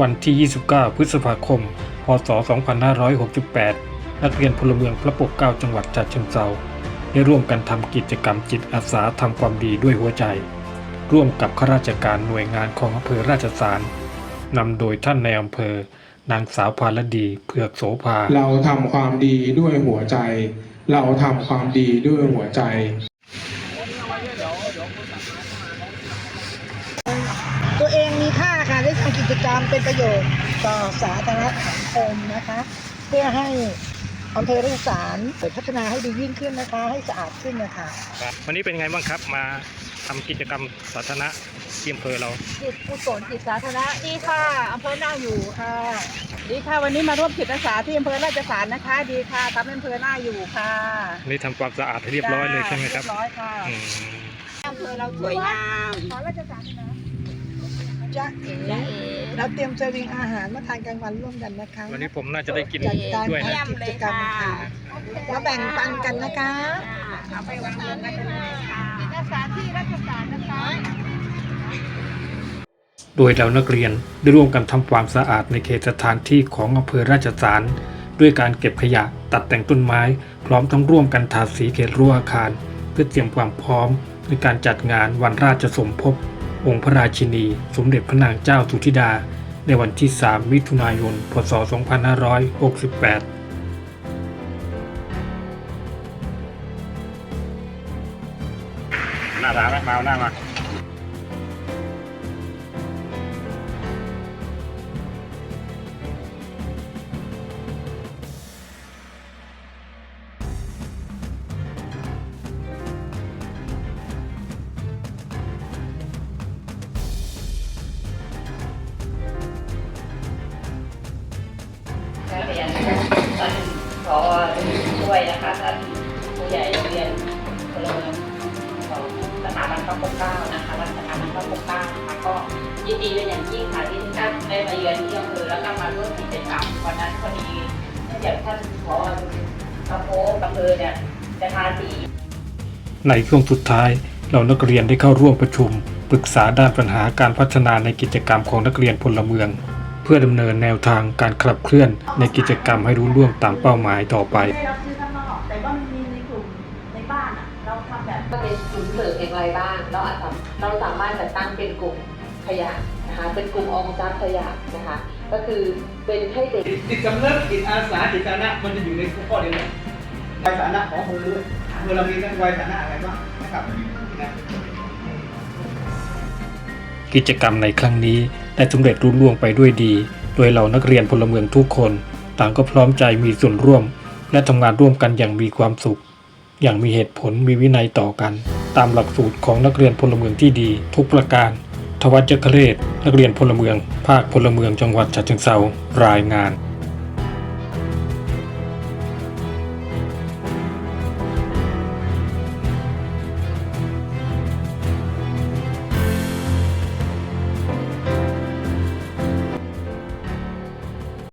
วันที่ 29 พฤษภาคม พศ 2568 นักเรียนพลเมืองพระปกเกล้าจังหวัดฉะเชิงเทราได้ร่วมกันทำกิจกรรมจิตอาสาทำความดีด้วยหัวใจ ร่วมกับข้าราชการหน่วยงานของอำเภอราชสารนำโดยท่านในอำเภอนางสาวพารดีเผือกโสภา เราทำความดีด้วยหัวใจ เราทำความดีด้วยหัวใจ กิจกรรมเป็นประโยชน์ต่อสาธารณสังคมนะคะ เพื่อให้อำเภอราชสารเปิดพัฒนาให้ดียิ่งขึ้นนะคะ ให้สะอาดขึ้นนะคะวันนี้เป็นไงบ้างครับมาทำกิจกรรมสาธารณะที่อำเภอเรา จิตกุศลจิตสาธารณะดีค่ะอำเภอหน้าอยู่ค่ะ ดีค่ะวันนี้มาร่วมจิตอาสาที่อำเภอราชสารนะคะ ดีค่ะทำให้อำเภอหน้าอยู่ค่ะวันนี้ทำความสะอาดให้เรียบร้อยเลยใช่ไหมครับเรียบร้อยค่ะอืม อำเภอเราสวยงาม ขอราชการนะ จ๊ะเอ๋ เราเตรียมเสบียงอาหารมาทานกลางวันร่วมกันนะคะวันนี้ผมน่าจะได้กินจัดการด้วยนะ กิจกรรมค่ะมาแบ่งปันกันนะคะ เอาไปวางเงินกันเลยค่ะจิตอาสาที่ราชสารนะคะ โดยเรานักเรียนได้ร่วมกันทำความสะอาดในเขตสถานที่ของอำเภอราชสาร ด้วยการเก็บขยะตัดแต่งต้นไม้ พร้อมทั้งร่วมกันทาสีเขตรั้วอาคาร เพื่อเตรียมความพร้อมในการจัดงานวันราชสมภพ องค์พระราชินี สมเด็จพระนางเจ้าสุธิดา ในวันที่ 3 มิถุนายน พศ 2568หน้าร้าไหมมาหน้ามา พระปกเกล้านะคะรัฐสถาบันพระปกเกล้านะคะก็ยินดีเป็นอย่างยิ่งค่ะที่ท่านได้มาเยือนที่อำเภอแล้วก็มาร่วมกิจกรรมวันนั้นพอดีเนื่องจากท่านผอพระโพอำเภอเนี่ยจะทาสีในช่วงสุดท้ายเรานักเรียนได้เข้าร่วมประชุม ปรึกษาด้านปัญหาการพัฒนาในกิจกรรมของนักเรียนพลเมือง เพื่อดำเนินแนวทางการขับเคลื่อนในกิจกรรมให้รู้ล่วงตามเป้าหมายต่อไป เราทำแบบก็เป็นศูนย์เสริมอย่างไรบ้าง เราอาจจะเราสามารถจัดตั้งเป็นกลุ่มขยะนะคะ เป็นกลุ่มออมทรัพย์ขยะนะคะ ก็คือเป็นให้เด็กจิตสำนึกจิตอาสาจิตสาธารณะมันจะอยู่ในข้อเดียวกันวัยสาธารณะของอำเภอด้วยอำเภอเรามีทั้งวัยสาธารณะอะไรบ้างนะครับนะกิจกรรมในครั้งนี้ได้สำเร็จรุ่ล่วงไปด้วยดี โดยเหล่านักเรียนพลเมืองทุกคน ต่างก็พร้อมใจมีส่วนร่วม และทำงานร่วมกันอย่างมีความสุข อย่างมีเหตุผลมีวินัยต่อกัน ตามหลักสูตรของนักเรียนพลเมืองที่ดี ทุกประการ ทวัชยคเรศนักเรียนพลเมือง ภาคพลเมืองจังหวัดฉะเชิงเทรารายงาน